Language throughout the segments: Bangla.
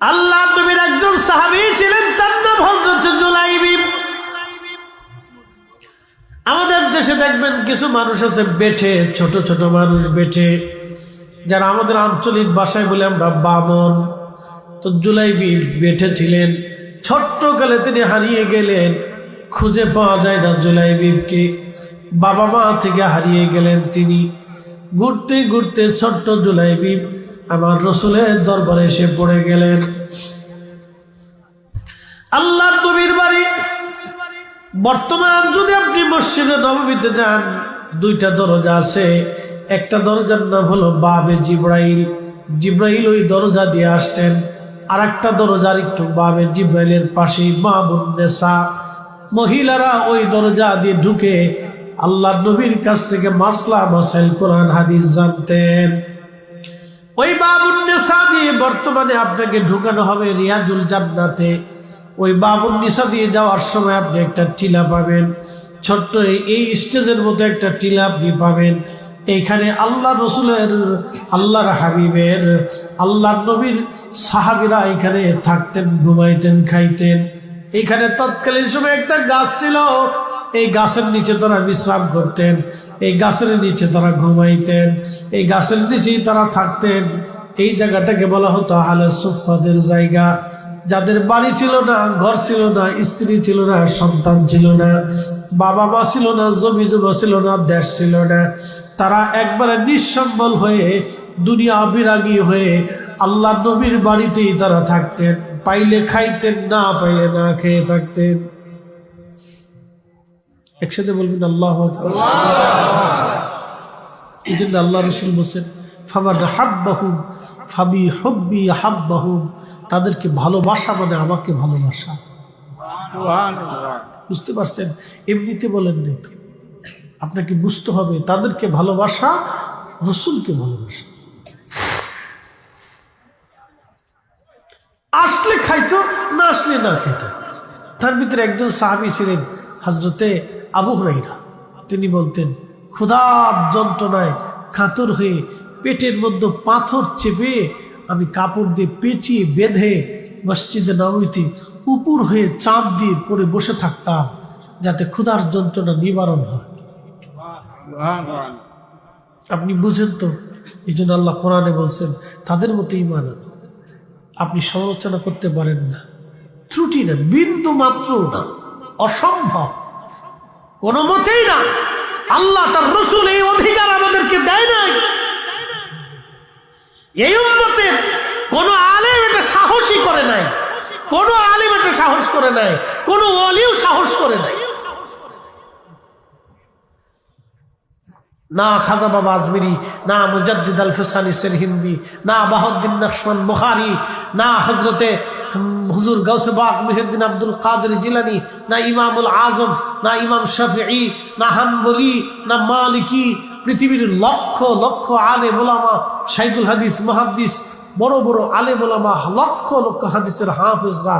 আল্লাহ নবীর একজন সাহাবী ছিলেন, তার নাম হজরত আমাদের দেশে দেখবেন কিছু মানুষ আছে বেঠে, ছোট ছোট মানুষ বেঠে, যারা আমাদের আঞ্চলিক ভাষায় বলে আমরা বামন। তো জুলাইবি বেঠে ছিলেন, ছোট্টকালে তিনি হারিয়ে গেলেন, খুঁজে পাওয়া যায় না জুলাইবিবকে বাবা মা থেকে হারিয়ে গেলেন তিনি। ঘুরতে ঘুরতে ছোট্ট জুলাইবিব আমার রসুলের দরবারে এসে পড়ে গেলেন। আল্লাহ নবীর বাড়ি। বর্তমান যদি আপনি মসজিদে নবমীতে যান, দুইটা দরজা আছে। একটা দরজার নাম হলো বাবে জিব্রাইল। জিব্রাইল ওই দরজা দিয়ে আসতেন। আর একটা দরজার একটু বাবে জিব্রাইলের পাশেই মাহবুন্নেসা মহিলারা ওই দরজা দিয়ে ঢুকে আল্লাহ নবীর কাছ থেকে মাসলা মাসাইল কোরআন হাদিস জানতেন। ওই বাবুন্নেসা দিয়ে বর্তমানে আপনাকে ঢুকানো হবে রিয়াজুল জান্নাতে। ওই বাবুন নিসা দিয়ে যাওয়ার সময় আপনি একটা টিলা পাবেন। ছোট্ট এই- স্টেজের মতো একটা টিলা আপনি পাবেন। এইখানে আল্লাহ রসুলের, আল্লাহর হাবিবের আল্লাহ নবীর সাহাবিরা এখানে থাকতেন, ঘুমাইতেন, খাইতেন। এখানে তৎকালীন সময় একটা গাছ ছিল এই গাছের নিচে তারা বিশ্রাম করতেন, এই গাছের নিচে তারা ঘুমাইতেন, এই গাছের নিচেই তারা থাকতেন। এই জায়গাটাকে বলা হতো আলে সুফাদের জায়গা। যাদের বাড়ি ছিল না, ঘর ছিল না, স্ত্রী ছিল না, সন্তান ছিল না বাবা মা ছিল না জমি জমা ছিল না, দেশ ছিল না। তারা একবারে নিঃসম্বল হয়ে, দুনিয়া বিরাগী হয়ে আল্লাহ নবীর বাড়িতেই তারা থাকতেন। পাইলে খাইতেন, না পাইলে না খেয়ে থাকতেন। একসাথে বলবেন আল্লাহ এই জন্য আল্লাহ রসুল বলছেন ফামান হাব্বাহুম ফাবি হব্বি হাব্বাহুম। তাদেরকে ভালোবাসা মানে আমাকে ভালোবাসা। বুঝতে পারছেন? এমনিতে বলেন নাই তো। আপনাকে বুঝতে হবে তাদেরকে ভালোবাসা রসুলকে ভালোবাসা। আসলে খাইতো না আসলে না খাইতো। তার ভিতরে একজন সাহাবি ছিলেন হজরতে আবু হুরাইরা, তিনি বলতেন ক্ষুধার যন্ত্রণায় কাতর হয়ে পেটের মধ্যে পাথর চেপে আমি কাপড় দিয়ে পেঁচিয়ে বেঁধে মসজিদে নবীতে উপর হয়ে চাপ দিয়ে পরে বসে থাকতাম, যাতে ক্ষুধার যন্ত্রণা নিবারণ হয়। আপনি বুঝেন তো, এই জন্য আল্লাহ কোরআনে বলছেন, তাদের মতো ইমান আনো। আপনি সমালোচনা করতে পারেন না। ত্রুটি না বিন্দু মাত্র না, অসম্ভব। কোনো মতেই না। আল্লাহ তার রসুল এই অধিকার আমাদেরকে দেয় নাই। এই উন্মতের কোন আলেম এটা সাহসই করে নাই। কোন আলেম এটা সাহস করে নাই। কোন অলিও সাহস করে নাই। না খাজা বাবা আজমিরি, না মুজাদ্দিদ আল ফেসানি হিন্দি, না বাহদ্দিন নকশমান বুখারি, না হজরতে হুজুর গৌসে বাক মুহিদ্দিন আব্দুল কাদের জিলানি, না ইমামুল আজম, না ইমাম শফি না হাম্বলি, না মালিকি, পৃথিবীর লক্ষ লক্ষ আলে মোলামা শাইকুল হাদিস মহাদিস বড় বড় আলে মোলামা লক্ষ লক্ষ হাদিসের হাফেজরা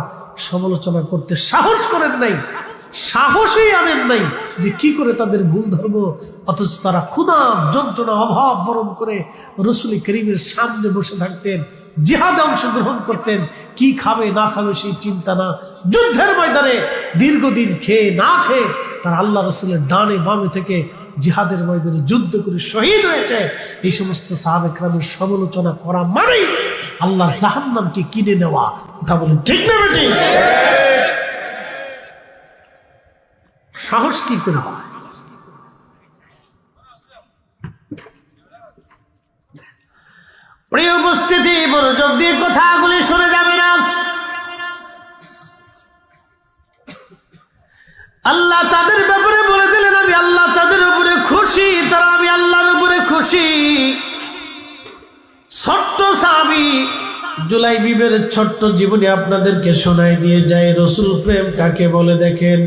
সমালোচনা করতে সাহস করেন নাই, সাহসই আনেন নাই যে কি করে তাদের ভুল ধর্ম, অথচ তারা ক্ষুদা যন্ত্রণা, অভাব বরণ করে রসুলি করিমের সামনে বসে থাকতেন। জিহাদে অংশগ্রহণ করতেন। কি খাবে, না খাবে সেই চিন্তা না। যুদ্ধের ময়দানে দীর্ঘদিন খেয়ে, না খেয়ে তার আল্লাহ রসুলের ডানে বামে থেকে জিহাদের ময়দানে যুদ্ধ করে শহীদ হয়েছে। এই সমস্ত সাহাবেকরামের সমালোচনা করা মানেই আল্লাহ জাহান্নামকে কিনে নেওয়া। কথা বলেন ঠিক না বেটি সাহস কি করে হয়? প্রিয় উপস্থিতি, মনোযোগ দিয়ে কথাগুলি শুনে যাবেন আজ আল্লাহ তাদের ব্যাপারে বলে দিলেন, আমি আল্লাহ তাদের উপরে খুশি, তারা আমি আল্লাহর উপরে খুশি। ছোট্ট সাবি জুলাই বিবের ছোট্ট জীবনে আপনাদেরকে শোনাই দিয়ে যায়। রসুল প্রেম কাকে বলে দেখেন?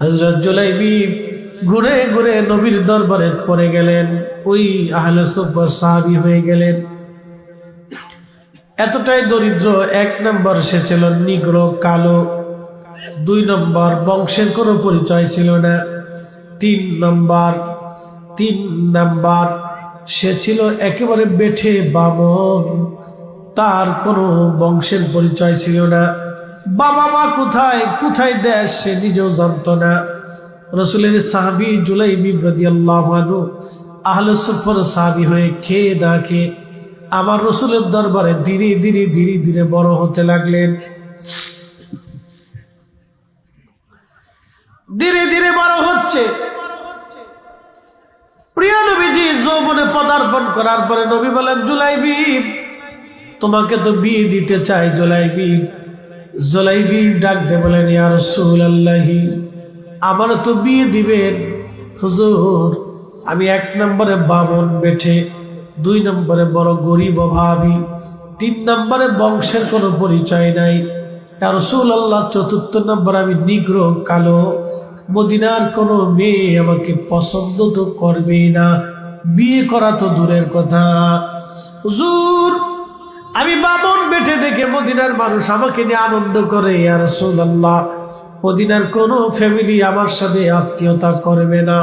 হজরত জুলাইবি ঘুরে ঘুরে নবীর দরবারে পড়ে গেলেন, ওই আহলে সব্বর সাহাবি হয়ে গেলেন। এতটাই দরিদ্র, এক নম্বর সে ছিল নিগ্র, কালো, দুই নম্বর বংশের কোনো পরিচয় ছিল না, তিন নম্বর, তিন নাম্বার সে ছিল একেবারে বেঠে বামন, তার কোনো বংশের পরিচয় ছিল না। বাবা মা কোথায় কোথায় দেশ সে নিজেও জানত না। রসুলের সাহাবি জুলাই বিব্রদি আল্লাহ আহলে সুফর সাহাবি হয়ে খেয়ে না খেয়ে আমার রসুলের দরবারে ধীরে ধীরে ধীরে ধীরে বড় হতে লাগলেন। ধীরে ধীরে বড় হচ্ছে। প্রিয় নবীজি যৌবনে পদার্পণ করার পরে নবী বলেন, জুলাইবি, তোমাকে তো বিয়ে দিতে চাই, জুলাইবি। ডাক দে বলেন ইয়ার আল্লাহি আমার তো বিয়ে দিবেন। হুজুর, আমি এক নম্বরে বামন বেঠে, দুই নম্বরে বড় গরিব অভাবী তিন নম্বরে বংশের কোনো পরিচয় নাই। রসুল আল্লাহ চতুর্থ নম্বর আমি নিগ্র, কালো। মদিনার কোনো মেয়ে আমাকে পছন্দ তো করবেই না। বিয়ে করা তো দূরের কথা। হুজুর, আমি বামন বেঠে দেখে মদিনার মানুষ আমাকে নিয়ে আনন্দ করে আর রসুল আল্লাহ মদিনার কোনো ফ্যামিলি আমার সাথে আত্মীয়তা করবে না।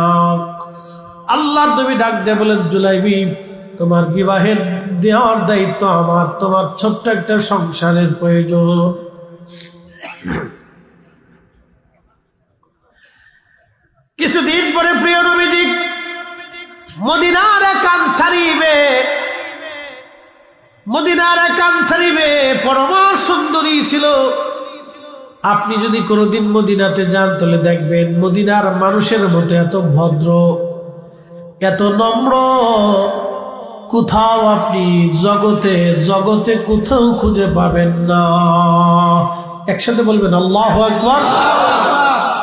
আল্লাহ নবী ডাক দিয়ে বলেন, জুলাইবি, তোমার বিবাহের দেওয়ার দায়িত্ব আমার, তোমার ছোট্ট একটা সংসারের প্রয়োজন। কিছুদিন পরে প্রিয় নবীজি মদিনার এক আনসারিবে মদিনার এক আনসারিবে পরমা সুন্দরী ছিল। আপনি যদি কোনোদিন মদিনাতে যান, তাহলে দেখবেন মদিনার মানুষের মতো এত ভদ্র, এত নম্র। কোথাও আপনি জগতে জগতে কোথাও খুঁজে পাবেন না। একসাথে বলবেন, আল্লাহ একবার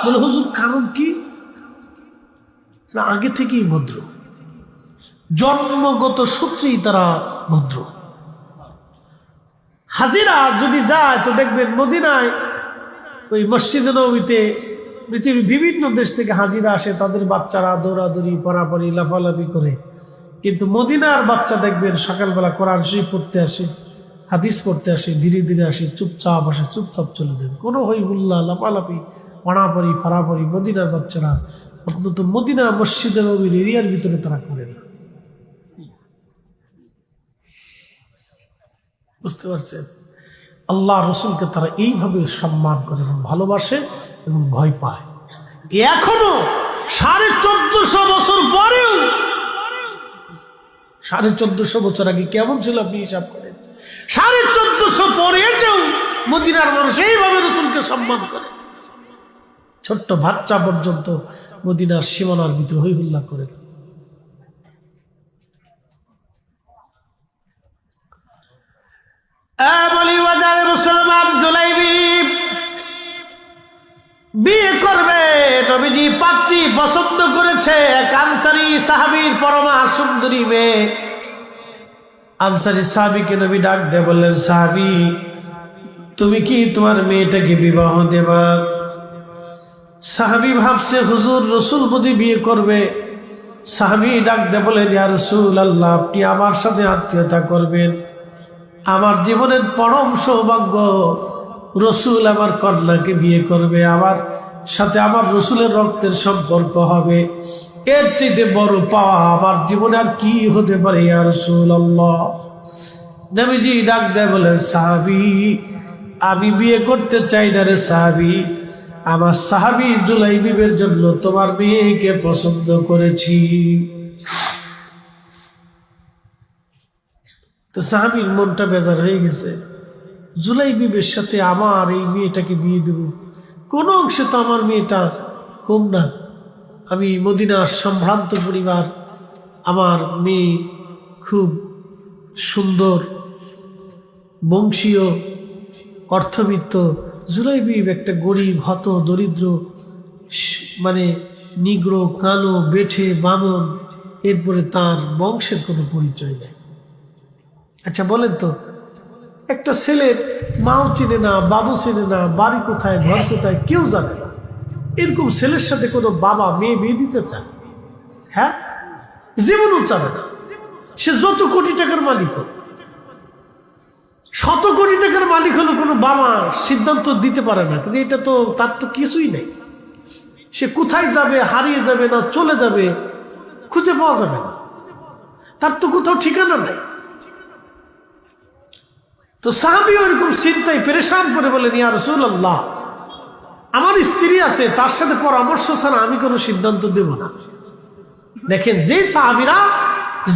বলে, হুজুর, কারণ কি? আগে থেকেই ভদ্র। জন্মগত সূত্রেই তারা ভদ্র। হাজিরা যদি যায়, তো দেখবেন মদিনায় ওই মসজিদ নবীতে পৃথিবীর বিভিন্ন দেশ থেকে হাজিরা আসে, তাদের বাচ্চারা দৌড়াদৌড়ি, পড়াপড়ি, লাফালাফি করে। কিন্তু মদিনার বাচ্চা দেখবেন, সকালবেলা কোরআন শরীফ পড়তে আসে, হাদিস পড়তে আসে, ধীরে ধীরে আসে, চুপচাপ আসে, চুপচাপ চলে যাবে কোনো হই হুল্লা লাফালাফি, পড়াপড়ি ফাড়াপড়ি মদিনার বাচ্চারা অন্তত মদিনা মসজিদের নবীর এরিয়ার ভিতরে তারা করে না। বুঝতে পারছেন? আল্লাহ রসুলকে তারা এইভাবে সম্মান করে এবং ভালোবাসে এবং ভয় পায়। এখনও সাড়ে চোদ্দশো বছর পরেও, সাড়ে চোদ্দশো বছর আগে কেমন ছিল আপনি হিসাব করেন? সাড়ে চোদ্দশো পরে যেও মদিনার মানুষ এইভাবে রসুলকে সম্মান করে। ছোট্ট বাচ্চা পর্যন্ত মদিনার সীমানার ভিতরে হই হুল্লা করেন বলি বাজারে মুসলমান জুলাইবি, বিয়ে করবে নবীজি পাত্রী পছন্দ করেছে এক আনসারি সাহাবির পরমা সুন্দরী মেয়ে। আনসারি সাহাবিকে নবী ডাক দে বললেন, সাহাবি, তুমি কি তোমার মেয়েটাকে বিবাহ দেবা? সাহাবি ভাবছে, হুজুর, রসুল বুঝি বিয়ে করবে? সাহাবি ডাক দে বলেন ইয়া রসুল আল্লাহ, আপনি আমার সাথে আত্মীয়তা করবেন। আমার জীবনের পরম সৌভাগ্য, রসুল আমার কন্যাকে বিয়ে করবে, আমার সাথে আমার রসুলের রক্তের সম্পর্ক হবে। এর চাইতে বড় পাওয়া আমার জীবনে আর কি হতে পারে ইয়া রসুল ডাক দেয় বলেন সাহাবি, আমি বিয়ে করতে চাই না রে সাহাবি। আমার সাহাবি জুলাই বিবের জন্য তোমার মেয়েকে পছন্দ করেছি। তো সাহাবির মনটা বেজার হয়ে গেছে। জুলাই বিবের সাথে আমার এই মেয়েটাকে বিয়ে দেব। কোনো অংশে তো আমার মেয়েটা কম না। আমি মদিনার সম্ভ্রান্ত পরিবার। আমার মেয়ে খুব সুন্দর, বংশীয়, অর্থবিত্ত। জুলাইবিব একটা গরিব, হত, দরিদ্র মানে নিগ্র, কালো, বেঠে, বামন। এরপরে তার বংশের কোনো পরিচয় নেই। আচ্ছা বলেন তো, একটা ছেলের মাও চিনে না, বাবু চিনে না, বাড়ি কোথায়, ঘর কোথায়, কেউ জানে না। এরকম ছেলের সাথে কোনো বাবা, মেয়ে বিয়ে দিতে চায়? হ্যাঁ? জীবনও চাবে না। সে যত কোটি টাকার মালিক হোক, শত কোটি টাকার মালিক হলো কোনো বাবা সিদ্ধান্ত দিতে পারে না। কিন্তু এটা তো, তার তো কিছুই নেই। সে কোথায় যাবে, হারিয়ে যাবে না, চলে যাবে, খুঁজে পাওয়া যাবে না। তার তো কোথাও ঠিকানা নাই। তো সাহাবি ওইরকম চিন্তায় পেরেশান করে বলেন, ইয়া রসুল আল্লাহ আমার স্ত্রী আছে, তার সাথে পরামর্শ ছাড়া আমি কোনো সিদ্ধান্ত দেব না। দেখেন যে সাহাবিরা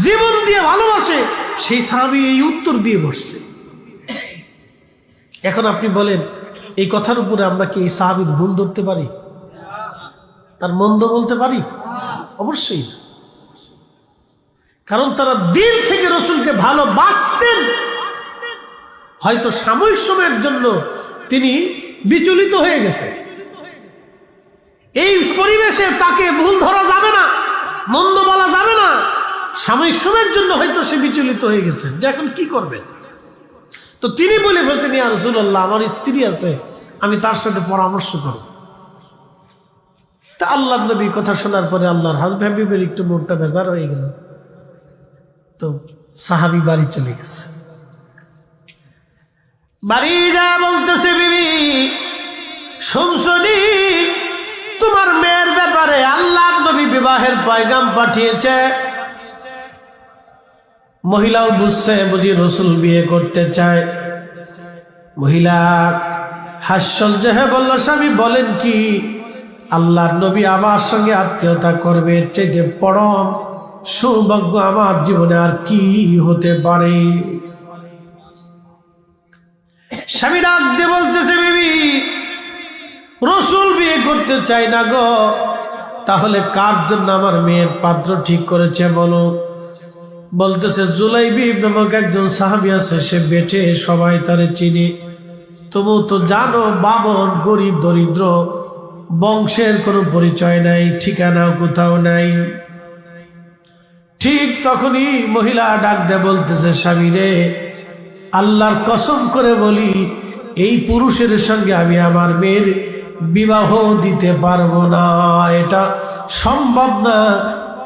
জীবন দিয়ে ভালোবাসে, সেই সাহাবি এই উত্তর দিয়ে বসছে। এখন আপনি বলেন, এই কথার উপরে আমরা কি এই সাহাবির ভুল ধরতে পারি? তার মন্দ বলতে পারি? অবশ্যই কারণ তারা দিল থেকে রসুলকে ভালোবাসতেন হয়তো সাময়িক সময়ের জন্য তিনি বিচলিত হয়ে গেছে। এই পরিবেশে তাকে ভুল ধরা যাবে না, মন্দ বলা যাবে না। সাময়িক সময়ের জন্য হয়তো সে বিচলিত হয়ে গেছে। যে এখন কি করবেন তো তিনি বলে ফেলছেন, ইয়া রসুল্লাহ আমার স্ত্রী আছে, আমি তার সাথে পরামর্শ করব। তা আল্লাহ নবী কথা শোনার পরে আল্লাহর হাজব্যাবিবের একটু মনটা বেজার হয়ে গেল। তো সাহাবি বাড়ি চলে গেছে। বাড়ি যা বলতেছে বিবি। শুনছনি? তোমার মেয়ের ব্যাপারে আল্লাহ নবী বিবাহের পয়গাম পাঠিয়েছে। মহিলাও বুঝছে, বুঝি রসুল বিয়ে করতে চায়। মহিলা হাস্যল জেহে বলল, স্বামী, বলেন কি? আল্লাহ নবী আমার সঙ্গে আত্মীয়তা করবে চেয়ে চাইতে পরম সৌভাগ্য আমার জীবনে আর কি হতে পারে? স্বামী ডাক দিয়ে বলতেছে, বিবি, রসুল বিয়ে করতে চাই না গো। তাহলে কার জন্য আমার মেয়ের পাত্র ঠিক করেছে বলো? বলতেছে, জুলাইবি নামক একজন সাহাবি আছে, সে বেটে সবাই তারে চিনি। তবু তো জানো, বামন, গরিব, দরিদ্র, বংশের কোনো পরিচয় নাই, ঠিকানা কোথাও নাই। ঠিক তখনই মহিলা ডাক দেয় বলতেছে, স্বামী রে আল্লাহর কসম করে বলি, এই পুরুষের সঙ্গে আমি আমার মেয়ের বিবাহ দিতে পারব না। এটা সম্ভব না।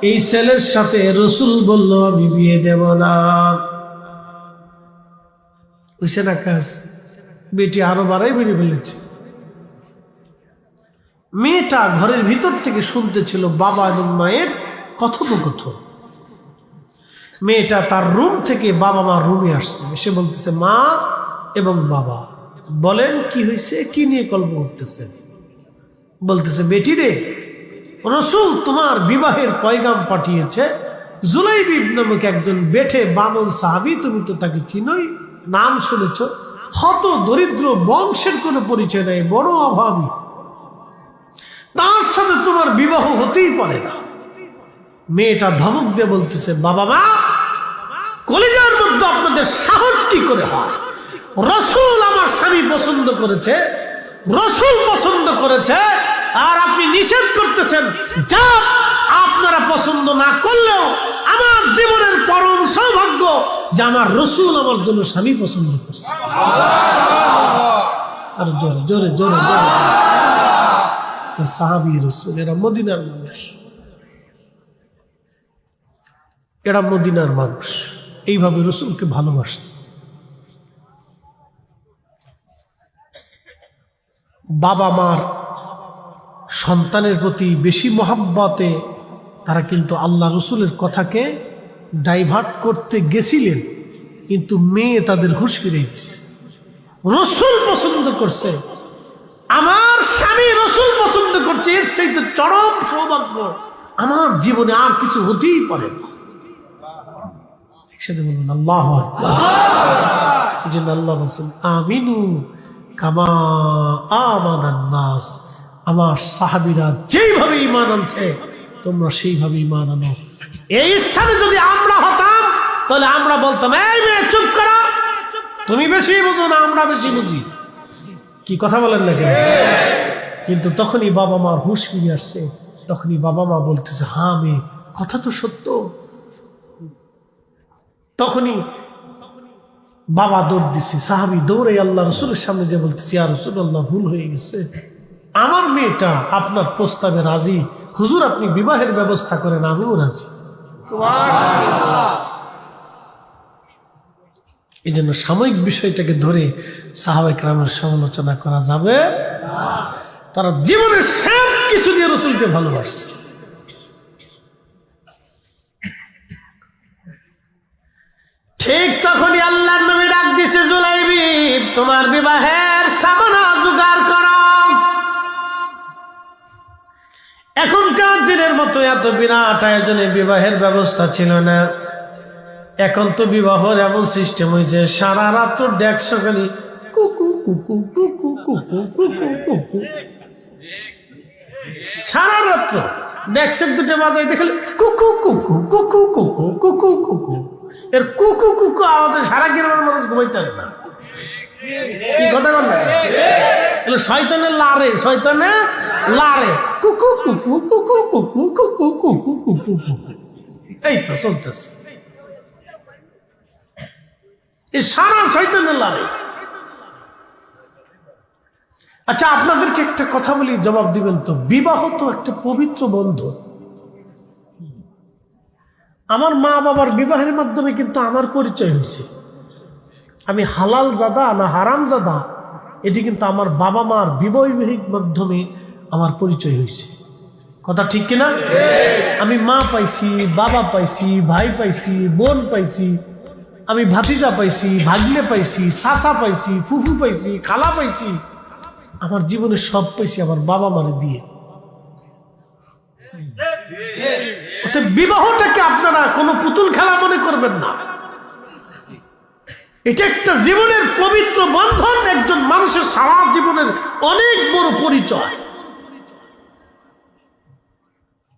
এই ছেলের সাথে রসুল বলল, আমি বিয়ে দেব না। বুঝছে না কাজ? বেটি আরও বাড়াই বেড়ে ফেলেছে। মেয়েটা ঘরের ভিতর থেকে শুনতেছিল বাবা এবং মায়ের কথোপকথন। মেয়েটা তার রুম থেকে বাবা মা রুমে আসছে। এসে বলতেছে, মা এবং বাবা, বলেন কি হয়েছে? কি নিয়ে কল্প করতেছেন বলতেছে, বেটি রে, রসুল তোমার বিবাহের পয়গাম পাঠিয়েছে। জুলাইবিব নামক একজন বেঠে বামন সাহাবি, তুমি তো তাকে চিনোই, নাম শুনেছ। হত দরিদ্র বংশের কোনো পরিচয় নাই, বড় অভাবী। তার সাথে তোমার বিবাহ হতেই পারে না। মেয়েটা ধমক দিয়ে বলতেছে, বাবা মা কলিজার মধ্যে আপনাদের সাহস কি করে হয়? রসুল আমার স্বামী পছন্দ করেছে, রসুল পছন্দ করেছে, আর আপনি নিষেধ করতেছেন, যা আপনারা পছন্দ না করলেও আমার জীবনের পরম সৌভাগ্য যে আমার রসুল আমার জন্য স্বামী পছন্দ করছে। আর জোরে জোরে জোরে জোরে। সাহাবি রসুল, এরা মদিনার মানুষ। এরা মদিনার মানুষ। এইভাবে রসুলকে ভালোবাসত। বাবা মার সন্তানের প্রতি বেশি মহাব্বতে তারা কিন্তু আল্লাহ রসুলের কথাকে ডাইভার্ট করতে গেছিলেন, কিন্তু মেয়ে তাদের হুশ ফিরিয়ে দিচ্ছে রসুল পছন্দ করছে। আমার স্বামী রসুল পছন্দ করছে, এর চাইতে চরম সৌভাগ্য। আমার জীবনে আর কিছু হতেই পারে না। একসাথে বলবেন, আল্লাহ আল্লাহ বলছেন আমিনু কামা আমার সাহাবিরা যেইভাবে ইমান আনছে, তোমরা সেইভাবে ইমান আনো। এই স্থানে যদি আমরা হতাম, তাহলে আমরা বলতাম, এই চুপ করো। তুমি বেশি বুঝো না, আমরা বেশি বুঝি। কি কথা বলেন না কেন? কিন্তু তখনই বাবা মার হুশ ফিরে আসছে। তখনই বাবা মা বলতেছে হ্যাঁ মেয়ে, কথা তো সত্য। তখনই বাবা দৌড় দিছে, সাহাবি দৌড়ে আল্লাহ রসুলের সামনে যে বলতেছি আর রসুল আল্লাহ ভুল হয়ে গেছে। আমার মেয়েটা আপনার প্রস্তাবে রাজি। হুজুর, আপনি বিবাহের ব্যবস্থা করেন, আমিও রাজি। এই জন্য সাময়িক বিষয়টাকে ধরে সাহাবাই গ্রামের সমালোচনা করা যাবে তারা জীবনের সব কিছু দিয়ে রসুলকে ভালোবাসছে। ঠিক তখনই আল্লাহ নবী ডাক দিছে জুলাইবি তোমার বিবাহের সামনা জোগাড় করো এখনকার দিনের মতো এত বিরাট আয়োজনে বিবাহের ব্যবস্থা ছিল না এখন তো বিবাহের এমন সিস্টেম হয়েছে সারা রাত্র ডেকশো খালি কুকু কুকু কুকু কুকু কুকু কুকু সারা রাত্র ডেকশেক দুটো বাজাই দেখলে কুকু কুকু কুকু কুকু কুকু কুকু এর কুকু কুকু আওয়াজে সারা গ্রামের মানুষ ঘুমাইতে হয় না কি কথা বল না শয়তানের লারে শয়তানে লারে কুকু কুকু কুকু কুকু কুকু কুকু কুকু কুকু এই তো চলতেছে এই সারা শয়তানের লারে আচ্ছা আপনাদেরকে একটা কথা বলি জবাব দিবেন তো বিবাহ তো একটা পবিত্র বন্ধন আমার মা বাবার বিবাহের মাধ্যমে কিন্তু আমার পরিচয় হয়েছে। আমি হালাল জাদা না হারাম জাদা, এটি কিন্তু আমার বাবা মার বিবাহিক মাধ্যমে আমার পরিচয় হয়েছে। কথা ঠিক কিনা? আমি মা পাইছি, বাবা পাইছি, ভাই পাইছি, বোন পাইছি, আমি ভাতিজা পাইছি ভাগলে পাইছি সাসা পাইছি, ফুফু পাইছি, খালা পাইছি, আমার জীবনে সব পাইছি আমার বাবা মারে দিয়ে। অতএব বিবাহটাকে আপনারা কোনো পুতুল খেলা মনে করবেন না। এটা একটা জীবনের পবিত্র বন্ধন, একজন মানুষের সারা জীবনের অনেক বড় পরিচয়।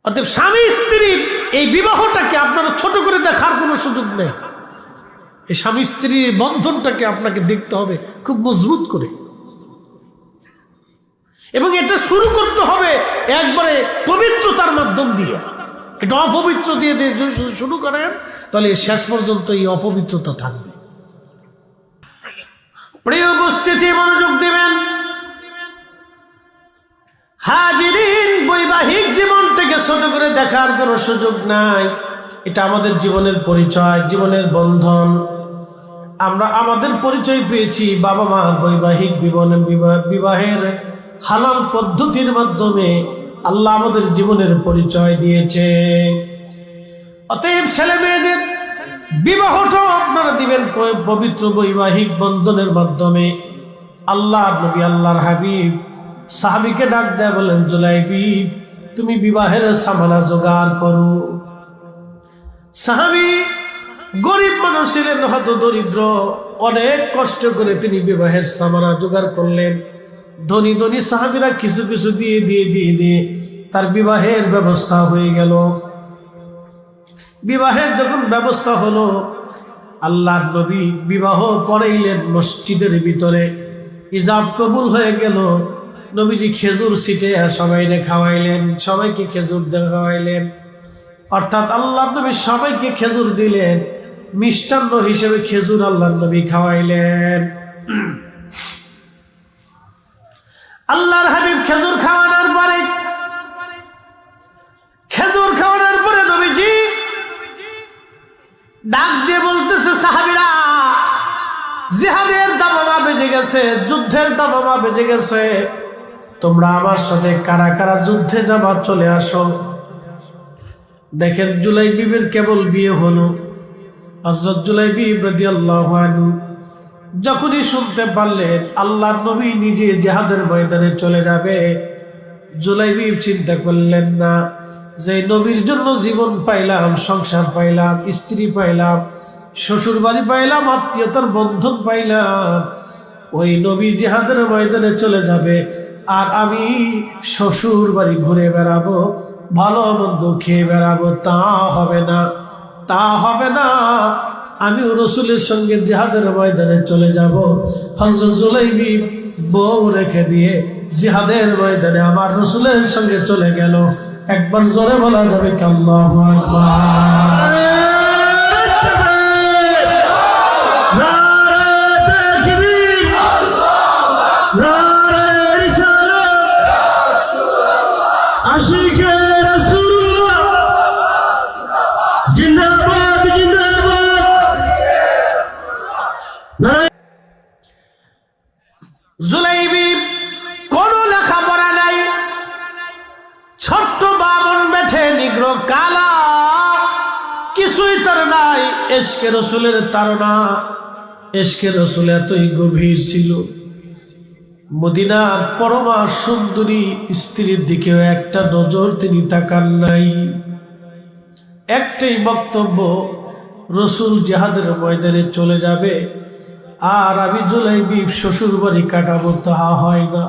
অতএব স্বামী স্ত্রীর এই বিবাহটাকে আপনারা ছোট করে দেখার কোনো সুযোগ নেই। এই স্বামী স্ত্রীর বন্ধনটাকে আপনাকে দেখতে হবে খুব মজবুত করে। এবং এটা শুরু করতে হবে একবারে পবিত্রতার মাধ্যম দিয়ে। এটা অপবিত্র দিয়ে দিয়ে শুরু করেন, তাহলে শেষ পর্যন্ত এই অপবিত্রতা থাকবে। প্রিয় উপস্থিতি, মনোযোগ দিবেন। হাজিরিন বৈবাহিক জীবন থেকে ছোট করে দেখার কোনো সুযোগ নাই। এটা আমাদের জীবনের পরিচয়, জীবনের বন্ধন। আমরা আমাদের পরিচয় পেয়েছি বাবা মার বৈবাহিক বিবনে বিবাহের হালাল পদ্ধতির মাধ্যমে আল্লাহ আমাদের জীবনের পরিচয় দিয়েছে। অতএব ছেলে মেয়েদের বিবাহটাও আপনারা দিবেন পবিত্র বৈবাহিক বন্ধনের মাধ্যমে। আল্লাহ নবী, আল্লাহর হাবিব, সাহাবিকে ডাক দেয় বলেন, জুলাইবি, তুমি বিবাহের সামানা জোগাড় করো। সাহাবি গরিব মানুষ ছিলেন, হত দরিদ্র। অনেক কষ্ট করে তিনি বিবাহের সামানা জোগাড় করলেন। ধনী ধনী সাহাবিরা কিছু কিছু দিয়ে দিয়ে দিয়ে দিয়ে তার বিবাহের ব্যবস্থা হয়ে গেল। বিবাহের যখন ব্যবস্থা হলো আল্লাহ নবী বিবাহ পড়াইলেন মসজিদের ভিতরে। ইজাব কবুল হয়ে গেল। নবীজি খেজুর সিটে সবাইকে খাওয়াইলেন, সবাইকে খেজুর খাওয়াইলেন। অর্থাৎ আল্লাহ নবী সবাইকে খেজুর দিলেন, মিষ্টান্ন হিসেবে খেজুর আল্লাহ নবী খাওয়াইলেন। আল্লাহর হাবিব খেজুর খাওয়ানোর পরে, খেজুর খাওয়ানোর পরে নবীজি ডাক দিয়ে বলতেছে, সাহাবিরা, জিহাদের দামামা বেজে গেছে, যুদ্ধের দামামা বেজে গেছে। তোমরা আমার সাথে কারা কারা যুদ্ধে যাবা চলে আসো। দেখেন জুলাই বিবির কেবল বিয়ে হলো। হজরত জুলাই বিব রাজি আল্লাহ যখনই শুনতে পারলেন আল্লাহ নবী নিজে জেহাদের ময়দানে চলে যাবে। জুলাইবি চিন্তা করলেন না, যে নবীর জন্য জীবন পাইলাম, সংসার পাইলাম, স্ত্রী পাইলাম শ্বশুর বাড়ি পাইলাম, আত্মীয়তার বন্ধন পাইলাম, ওই নবী জেহাদের ময়দানে চলে যাবে আর আমি শ্বশুর বাড়ি ঘুরে বেড়াবো, ভালো মন্দ খেয়ে বেড়াবো। তা হবে না, তা হবে না আমি রসুলের সঙ্গে জেহাদের ময়দানে চলে যাব। হজরত জুলাইবি বউ রেখে দিয়ে জিহাদের ময়দানে আমার রসুলের সঙ্গে চলে গেল। একবার জোরে বলা যাবে কাল্লাহ জিন্দাবাদ জুলাইবি, কোন নাই। ছোট্ট বামন বেঠে নিগ্র কালা। কিছুই তার নাই, এসকে রসুলের এসকে রসুল এতই গভীর ছিল। মদিনার পরমা সুন্দরী স্ত্রীর দিকেও একটা নজর তিনি তাকান নাই। একটাই বক্তব্য, রসুল জেহাদের ময়দানে চলে যাবে। আর আমি জুলাইবি শ্বশুর বাড়ি কাটাবো, তাহা হয় না।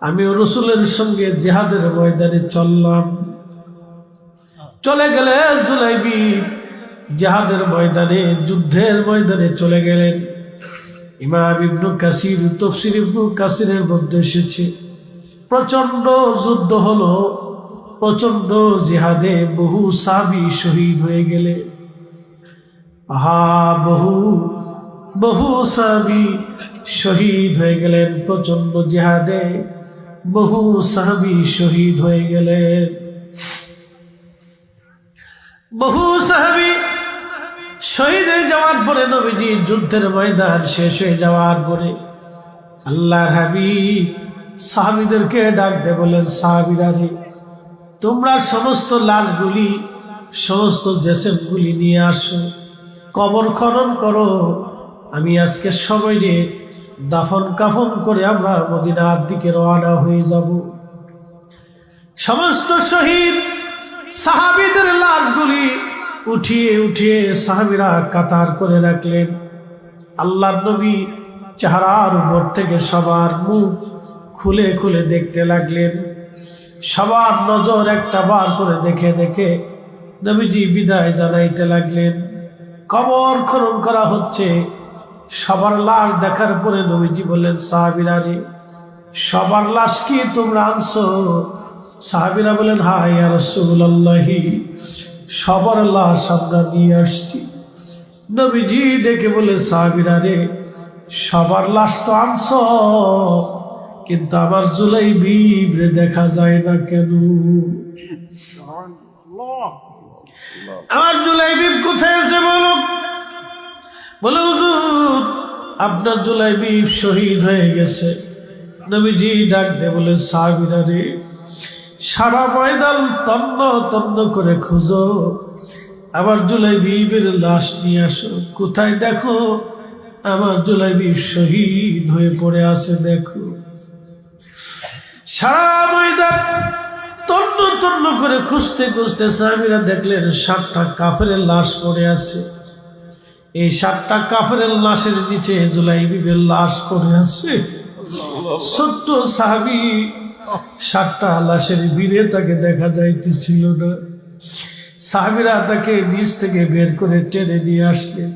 আমিও রসুলের সঙ্গে জেহাদের ময়দানে চললাম। চলে গেলে জুলাইবি জেহাদের ময়দানে, যুদ্ধের ময়দানে চলে গেলেন। ইমাম ইবনু কাসির, তফসির ইবনু কাসিরের মধ্যে এসেছে। প্রচণ্ড যুদ্ধ হলো প্রচণ্ড জিহাদে বহু সাবি শহীদ হয়ে গেলে। আহা, বহু বহু সাবি শহীদ হয়ে গেলেন প্রচণ্ড জেহাদে। বহু সাহাবি শহীদ হয়ে গেলেন। বহু সাহাবি শহীদ হয়ে যাওয়ার পরে নবীজি যুদ্ধের ময়দান শেষ হয়ে যাওয়ার পরে আল্লাহর হাবিব সাহাবিদেরকে ডাক দে বলেন সাহাবিরা রে, তোমরা সমস্ত লাশগুলি, সমস্ত জেসেমগুলি নিয়ে আসো, কবর খনন করো আমি আজকে সবাইরে দাফন কাফন করে আমরা মদিনার দিকে রওনা হয়ে যাব। সমস্ত শহীদ সাহাবিদের লাশগুলি উঠিয়ে উঠিয়ে সাহাবিরা কাতার করে রাখলেন। আল্লাহর নবী চেহারার উপর থেকে সবার মুখ খুলে খুলে দেখতে লাগলেন। সবার নজর একটা বার করে দেখে দেখে নবীজি বিদায় জানাইতে লাগলেন। কবর খনন করা হচ্ছে। সবার লাশ দেখার পরে নবীজি বললেন সাহাবিরা রে সবার লাশ কি তোমরা আনছো? সাহাবিরা বলেন হাই আর রসুল্লাহি সবার লাশ আমরা নিয়ে আসছি। নবীজি ডেকে বলে সাহাবিরা রে সবার লাশ তো আনছ কিন্তু আমার জুলাই বিবরে দেখা যায় না কেন? আমার জুলাই বিব কোথায় আছে বলো বলে, হুজুর, আপনার জুলাই বিব শহীদ হয়ে গেছে। নবীজি ডাক দে বলে সাহাবিরা রে, সারা ময়দান তন্ন তন্ন করে খুঁজো। আমার জুলাই বিবের লাশ নিয়ে আসো। কোথায় দেখো? আমার জুলাই বিব শহীদ হয়ে পড়ে আছে, দেখো। সারা ময়দান তন্ন তন্ন করে খুঁজতে খুঁজতে সাহাবিরা দেখলেন, সাতটা কাফের লাশ পড়ে আছে। এই সাতটা কাফের লাশের নিচে জুলাই বিবের লাশ পড়ে আছে। ছোট্ট সাহাবি সাতটা লাশের ভিড়ে তাকে দেখা যাইতেছিল না। সাহাবিরা তাকে নিচ থেকে বের করে টেনে নিয়ে আসলেন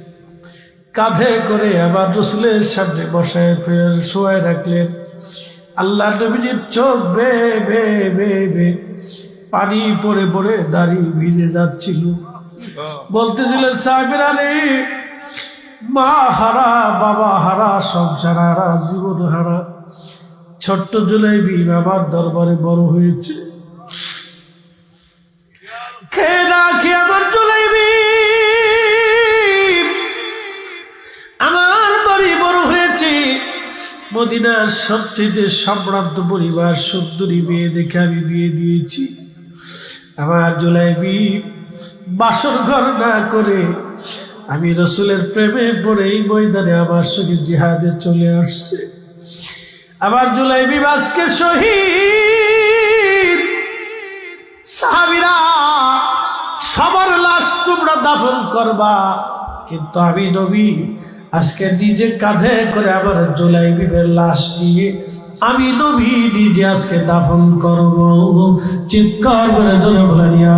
কাঁধে করে আবার রসুলের সামনে বসায় ফের শোয়ায় রাখলেন। আল্লাহ নবীজির চোখ বে বে বে বে, পানি পড়ে পড়ে দাড়ি ভিজে যাচ্ছিল। বলতেছিলেন, সাহেবের আলী মা হারা, বাবা হারা সংসার হারা, জীবন হারা। ছোট্ট জুলাইবি বাবার দরবারে বড় হয়েছে। আমার জুলাইবি। আমার বাড়ি বড় হয়েছে। মদিনার সবচেয়ে সম্ভ্রান্ত পরিবার, সুন্দরী মেয়ে দেখে আমি বিয়ে দিয়েছি। আমার জুলাইবি বাসর ঘর না করে আমি রসুলের প্রেমে পড়ে এই ময়দানে আমার সঙ্গে জিহাদে চলে আসছে। আমার জুলাই আজকে শহীদ। সাহাবিরা, সবার লাশ তোমরা দাফন করবা। কিন্তু আমি নবী, আজকে নিজে কাঁধে করে আমার জুলাই বিবের লাশ নিয়ে আমি নবী নিজে আজকে দাফন করব। চিৎকার করে জোরে বলেন, ইয়া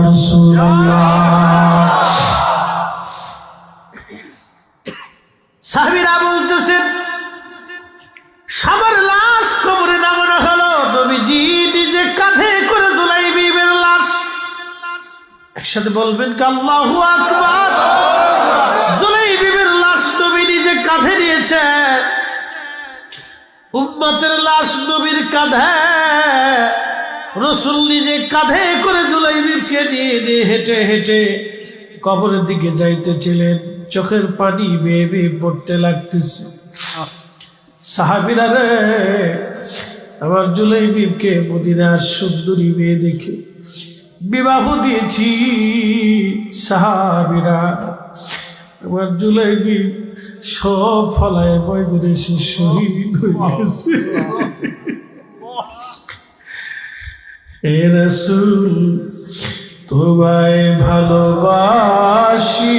সাহাবীরা বলতেছেন, সবার লাশ কবরে নামানো হলো। নবীজি নিজে কাঁধে করে জুলাই বিবের লাশ। একসাথে বলবেন আল্লাহু আকবার। জুলাই বিবের লাশ নবী নিজে কাঁধে নিয়েছে। উম্মতের লাশ নবীর কাঁধে। রসুল নিজে কাঁধে করে জুলাই বিবকে নিয়ে হেঁটে হেঁটে কবরের দিকে যাইতেছিলেন। চোখের পানি বেয়ে বেয়ে পড়তে লাগতেছে। সাহাবিরা রে আমার জুলাই বিবকে মদিনার সুন্দরী মেয়ে দেখে বিবাহ দিয়েছি। সাহাবিরা আমার জুলাই বিব সব ফলায় ময়দানে সে শহীদ হয়ে গেছে। হে রসুল তোমায় ভালোবাসি।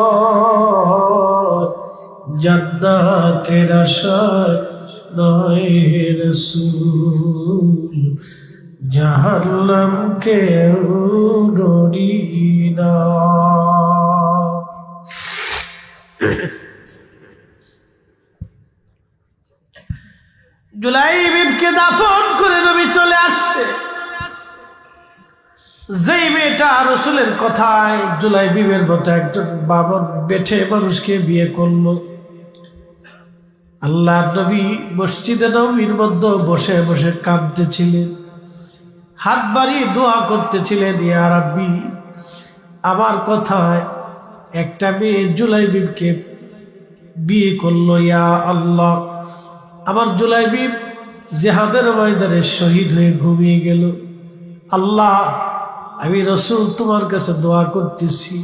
নয় রসুল জাহান্নাম কেউ ডরি জুলাই বিবকে দাফন করে নবী চলে আসছে। যেই মেয়েটা রসুলের কথায় জুলাই বিবের মতো একজন বামন বেঠে মানুষকে বিয়ে করল। আল্লাহ নবী মসজিদে নবীর মধ্যে বসে বসে কাঁদতেছিলেন। হাত বাড়িয়ে দোয়া করতেছিলেন ইয়া রাব্বি আমার কথায় একটা মেয়ে জুলাই বিবকে বিয়ে করল ইয়া আল্লাহ। আমার জুলাই বিব জেহাদের ময়দানে শহীদ হয়ে ঘুমিয়ে গেল। আল্লাহ আমি রসুল তোমার কাছে দোয়া করতেছি।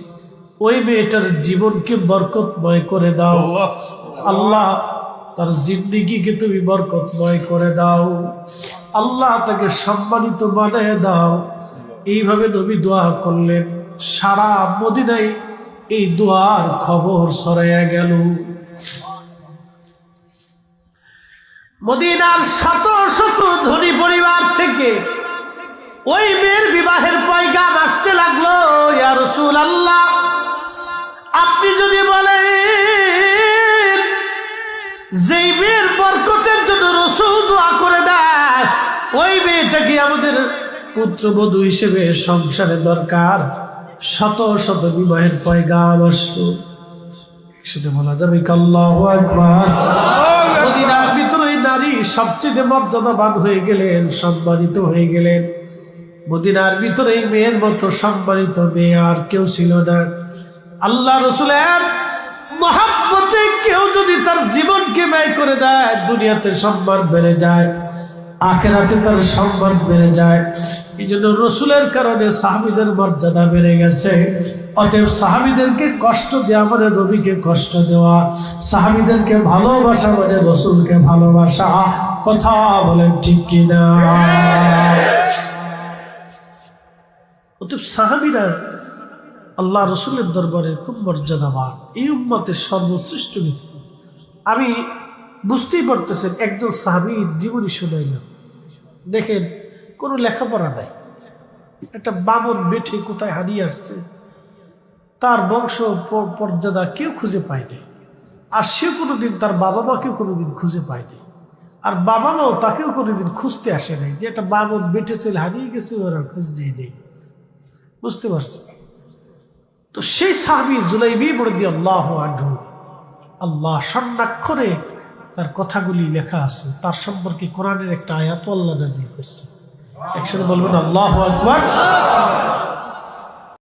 ওই মেয়েটার জীবনকে বরকতময় করে দাও। আল্লাহ তার জিন্দিগিকে তুমি বরকতময় করে দাও। আল্লাহ তাকে সম্মানিত বানিয়ে দাও। এইভাবে নবী দোয়া করলেন। সারা মদিনায় এই দোয়ার খবর সরাইয়া গেল। মদিনার শত শত ধনী পরিবার থেকে ওই মেয়ের বিবাহের পয়গাম আসতে লাগল আল্লাহ আপনি যদি বলেন রসুল দোয়া করে দেয়। ওই মেয়েটাকে আমাদের পুত্রবধূ হিসেবে সংসারে দরকার? শত শত বিবাহের পয়গাম আসলো। একসাথে বলা যাবে কাল্লাহ মদিনার ভিতরে নারী সবচেয়ে মর্যাদাবান হয়ে গেলেন, সম্মানিত হয়ে গেলেন। মদিনার ভিতরে মেয়ের মতো সম্মানিত মেয়ে আর কেউ ছিল না। আল্লাহ রসুলের মহাব্বতে কেউ যদি তার জীবনকে ব্যয় করে দেয়, দুনিয়াতে সম্মান বেড়ে যায়, আখেরাতে তার সম্মান বেড়ে যায়। এই জন্য রসুলের কারণে সাহাবিদের মর্যাদা বেড়ে গেছে। অতএব সাহাবিদেরকে কষ্ট দেওয়া মানে রবিকে কষ্ট দেওয়া। সাহাবিদেরকে ভালোবাসা মানে রসুলকে ভালোবাসা। কথা বলেন ঠিক কিনা? অতএব সাহাবিরা আল্লাহ রসুলের দরবারে খুব মর্যাদাবান। এই উম্মতের সর্বশ্রেষ্ঠ ব্যক্তি আমি বুঝতেই পারতেছেন, একজন সাহাবির জীবনী শোনাইলাম। দেখেন, কোনো লেখাপড়া নাই। একটা বামন বেঠে কোথায় হারিয়ে আসছে। তার বংশ পর্যাদা কেউ খুঁজে পায়নি আর সে কোনোদিন তার বাবা মাকেও কোনোদিন খুঁজে পায়নি আর বাবা মাও তাকেও কোনোদিন খুঁজতে আসে নাই যে একটা বামন বেঠে ছেলে হারিয়ে গেছে, ওরা খোঁজ নেই নেই। বুঝতে পারছি তো সেই সাহাবি জুলাইবি বর্দি আল্লাহ আঢু আল্লাহ স্বর্ণাক্ষরে তার কথাগুলি লেখা আছে। তার সম্পর্কে কোরআনের একটা আয়াত আল্লাহ নাজিল করছে। একসাথে বলবেন, আল্লাহ আকবর।